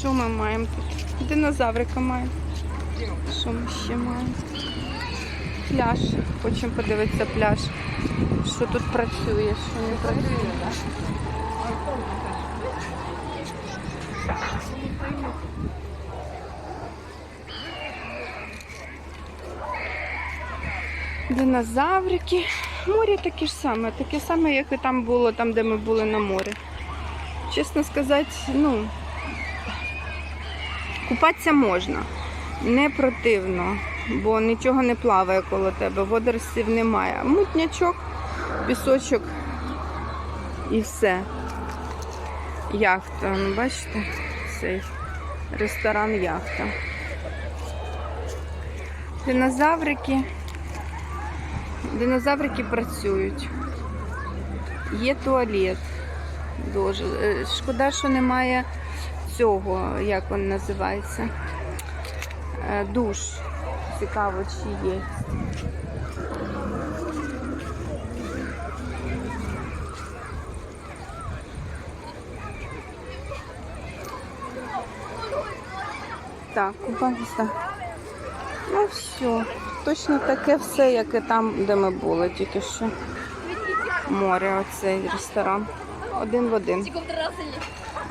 Що ми маємо тут? Динозаврика маємо. Що ми ще маємо? Пляж. Хочемо подивитися пляж. Що тут працює, що не працює. Динозаврики. Море таке ж саме, таке саме, як і там було, там, де ми були на морі. Чесно сказати, ну, купатися можна. Не противно, бо нічого не плаває коло тебе, водоростів немає. Мутнячок, пісочок і все. Яхта, ну, бачите, цей ресторан яхта. Динозаврики. Динозаврики працюють. Є туалет. Дуже. Е, Шкода, що немає цього, як він називається. Е, Душ. Цікаво, чи є. Так, купатися. Ну все. Точно таке все, як і там, де ми були тільки що. Море, оцей ресторан. Один в один.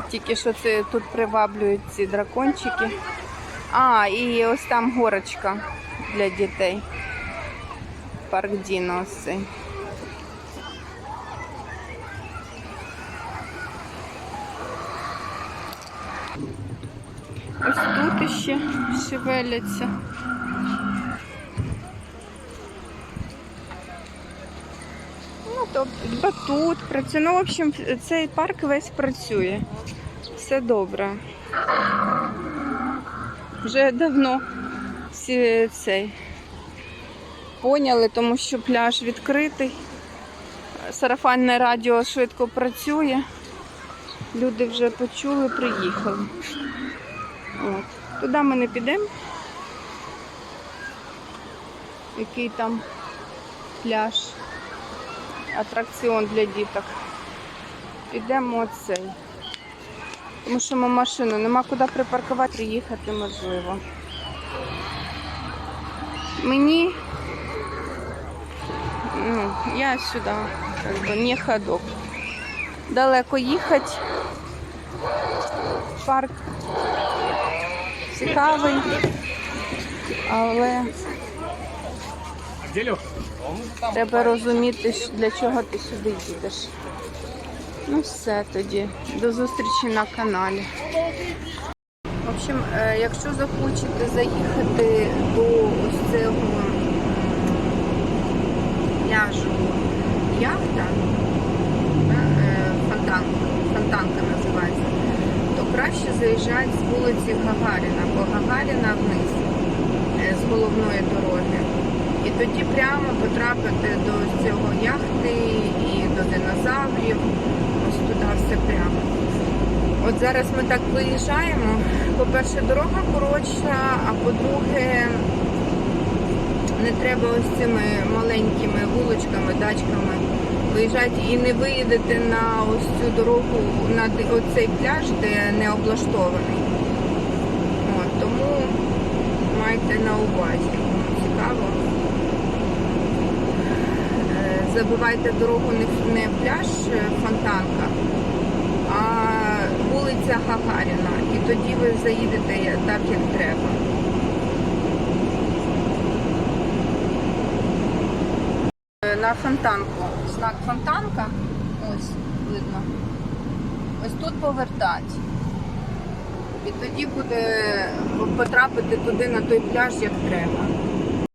Тільки що це тут приваблюють ці дракончики. А, і ось там горочка для дітей. Парк Діно ось. Ось тут іще шевеляться. Ну, то батут працює. Ну, в общем, цей парк весь працює. Все добре. Вже давно всі цей поняли, тому що пляж відкритий. Сарафанне радіо швидко працює. Люди вже почули, приїхали. От. Туди ми не підемо. Який там пляж, атракціон для діток. Підемо оцей. Тому що ми машину нема куди припаркувати, приїхати можливо. Мені ну, я сюди, как бы, не ходок. Далеко їхати. Парк цікавий, але? Треба розуміти, для чого ти сюди їдеш. Ну все тоді. До зустрічі на каналі. В общем, е, якщо захочете заїхати до ось цього пляжу яхта, е, фонтанка, фонтанка називається, то краще заїжджати з вулиці Гагаріна, бо Гагаріна вниз е, з головної дороги. І тоді прямо потрапити до цього яхти і до динозаврів. Ось туди все прямо. От зараз ми так виїжджаємо. По-перше, дорога коротша, а по-друге, не треба ось цими маленькими вуличками, дачками виїжджати і не виїдете на ось цю дорогу, на оцей пляж, де не облаштований. От, тому майте на увазі. Цікаво. Е, Забивайте дорогу не, в- пляж е, фонтанка, а вулиця Гагаріна. І тоді ви заїдете так, як треба. Е, На фонтанку. Знак фонтанка. Ось видно. Ось тут повертати. І тоді буде потрапити туди на той пляж, як треба.